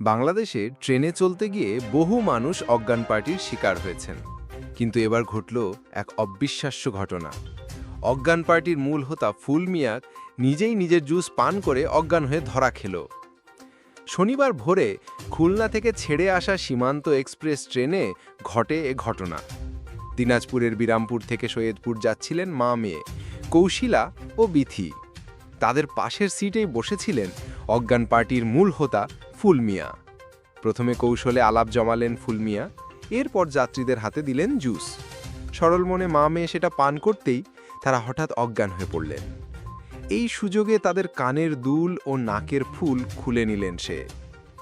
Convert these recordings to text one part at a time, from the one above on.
বাংলাদেশে ট্রেনে চলতে গিয়ে বহু মানুষ অজ্ঞান পার্টির শিকার হয়েছেন। কিন্তু এবার ঘটল এক অবিশ্বাস্য ঘটনা। অজ্ঞান পার্টির মূল হোতা ফুল মিয়াক নিজেই নিজের জুস পান করে অজ্ঞান হয়ে ধরা খেল। শনিবার ভোরে খুলনা থেকে ছেড়ে আসা সীমান্ত এক্সপ্রেস ট্রেনে ঘটে এ ঘটনা। দিনাজপুরের বিরামপুর থেকে সৈয়দপুর যাচ্ছিলেন মা মেয়ে, কৌশিলা ও বিথি। তাদের পাশের সিটেই বসেছিলেন অজ্ঞান পার্টির মূল হোতা ফুলমিয়া। প্রথমে কৌশলে আলাপ জমালেন ফুলমিয়া, এরপর যাত্রীদের হাতে দিলেন জুস। সরল মনে মা মেয়ে সেটা পান করতেই তারা হঠাৎ অজ্ঞান হয়ে পড়লেন। এই সুযোগে তাদের কানের দুল ও নাকের ফুল খুলে নিলেন সে।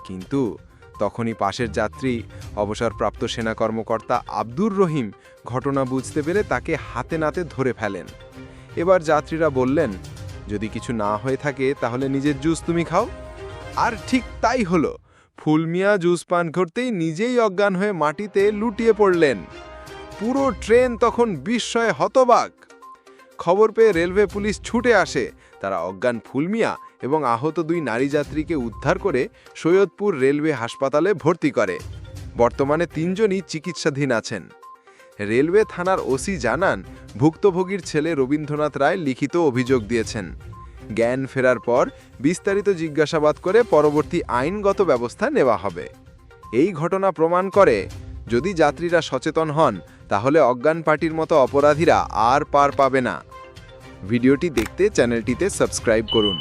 কিন্তু তখনই পাশের যাত্রী, অবসরপ্রাপ্ত সেনা কর্মকর্তা আব্দুর রহিম ঘটনা বুঝতে পেরে তাকে হাতে নাতে ধরে ফেলেন। এবার যাত্রীরা বললেন, যদি কিছু না হয়ে থাকে তাহলে নিজের জুস তুমি খাও। আর ঠিক তাই হলো। ফুলমিয়া জুস পান করতেই নিজেই অজ্ঞান হয়ে মাটিতে লুটিয়ে পড়লেন। পুরো ট্রেন তখন বিস্ময়ে হতবাক। খবর পেয়ে রেলওয়ে পুলিশ ছুটে আসে। তারা অজ্ঞান ফুলমিয়া এবং আহত দুই নারী যাত্রীকে উদ্ধার করে সৈয়দপুর রেলওয়ে হাসপাতালে ভর্তি করে। বর্তমানে তিনজনই চিকিৎসাধীন আছেন। রেলওয়ে থানার ওসি জানান, ভুক্তভোগীর ছেলে রবীন্দ্রনাথ রায় লিখিত অভিযোগ দিয়েছেন। জ্ঞান ফেরার পর বিস্তারিত জিজ্ঞাসাবাদ করে পরবর্তী আইনগত ব্যবস্থা নেওয়া হবে। এই ঘটনা প্রমাণ করে, যদি যাত্রীরা সচেতন হন, তাহলে অজ্ঞান পার্টির মতো অপরাধীরা আর পার পাবে না। ভিডিওটি দেখতে চ্যানেলটিতে সাবস্ক্রাইব করুন।